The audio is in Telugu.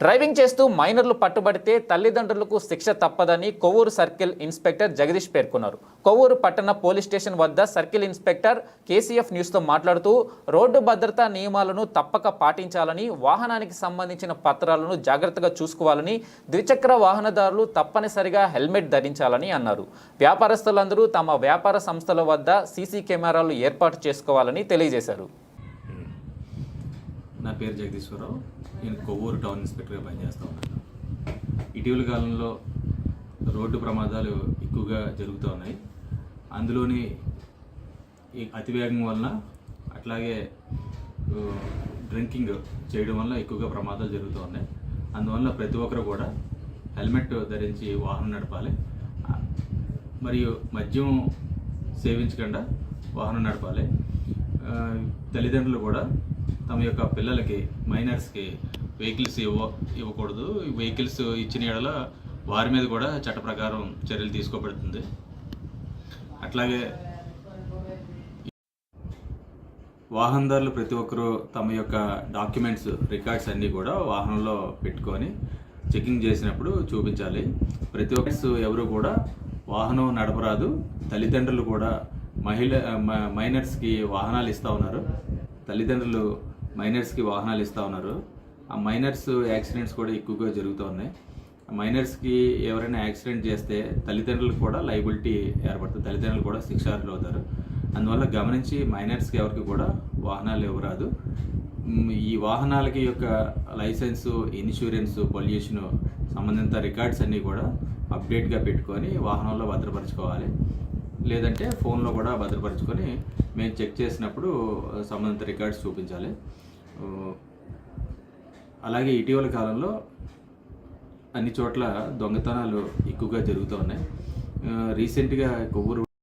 డ్రైవింగ్ చేస్తూ మైనర్లు పట్టుబడితే తల్లిదండ్రులకు శిక్ష తప్పదని కొవ్వూరు సర్కిల్ ఇన్స్పెక్టర్ జగదీష్ పేర్కొన్నారు. కొవ్వూరు పట్టణ పోలీస్ స్టేషన్ వద్ద సర్కిల్ ఇన్స్పెక్టర్ కేసీఎఫ్ న్యూస్తో మాట్లాడుతూ రోడ్డు భద్రతా నియమాలను తప్పక పాటించాలని వాహనానికి సంబంధించిన పత్రాలను జాగ్రత్తగా చూసుకోవాలని ద్విచక్ర వాహనదారులు తప్పనిసరిగా హెల్మెట్ ధరించాలని అన్నారు. వ్యాపారస్తులందరూ తమ వ్యాపార సంస్థల వద్ద సీసీ కెమెరాలు ఏర్పాటు చేసుకోవాలని తెలియజేశారు. పేరు జగదీశ్వరరావు. నేను కొవ్వూరు టౌన్ ఇన్స్పెక్టర్గా పనిచేస్తూ ఉన్నాను. ఇటీవల కాలంలో రోడ్డు ప్రమాదాలు ఎక్కువగా జరుగుతూ ఉన్నాయి. అందులోని ఈ అతివేగం వలన అట్లాగే డ్రింకింగ్ చేయడం వల్ల ఎక్కువగా ప్రమాదాలు జరుగుతూ ఉన్నాయి. అందువల్ల ప్రతి ఒక్కరు కూడా హెల్మెట్ ధరించి వాహనం నడపాలి. మరియు మద్యం సేవించకుండా వాహనం నడపాలి. తల్లిదండ్రులు కూడా తమ యొక్క పిల్లలకి మైనర్స్కి వెహికల్స్ ఇవ్వ ఇవ్వకూడదు. వెహికల్స్ ఇచ్చిన యెడల వారి మీద కూడా చట్ట ప్రకారం చర్యలు తీసుకోబడుతుంది. అట్లాగే వాహనదారులు ప్రతి ఒక్కరూ తమ యొక్క డాక్యుమెంట్స్ రికార్డ్స్ అన్నీ కూడా వాహనంలో పెట్టుకొని చెకింగ్ చేసినప్పుడు చూపించాలి. ప్రతి ఒక్కరు ఎవరు కూడా వాహనం నడపరాదు. తల్లిదండ్రులు కూడా మహిళ మైనర్స్కి వాహనాలు ఇస్తూ ఉన్నారు. తల్లిదండ్రులు మైనర్స్కి వాహనాలు ఇస్తూ ఉన్నారు. ఆ మైనర్స్ యాక్సిడెంట్స్ కూడా ఎక్కువగా జరుగుతూ ఉన్నాయి. ఆ మైనర్స్కి ఎవరైనా యాక్సిడెంట్ చేస్తే తల్లిదండ్రులకు కూడా లైబిలిటీ ఏర్పడుతుంది తల్లిదండ్రులు కూడా శిక్షార్హులు అవుతారు. అందువల్ల గమనించి మైనర్స్కి ఎవరికి కూడా వాహనాలు ఇవ్వరాదు. ఈ వాహనాలకి యొక్క లైసెన్సు ఇన్సూరెన్స్ పొల్యూషన్ సంబంధిత రికార్డ్స్ అన్నీ కూడా అప్డేట్గా పెట్టుకొని వాహనంలో భద్రపరచుకోవాలి. లేదంటే ఫోన్లో కూడా భద్రపరచుకొని మేము చెక్ చేసినప్పుడు సంబంధిత రికార్డ్స్ చూపించాలి. అలాగే ఇటీవల కాలంలో అన్ని చోట్ల దొంగతనాలు ఎక్కువగా జరుగుతూ ఉన్నాయి. రీసెంట్గా కొవ్వూరు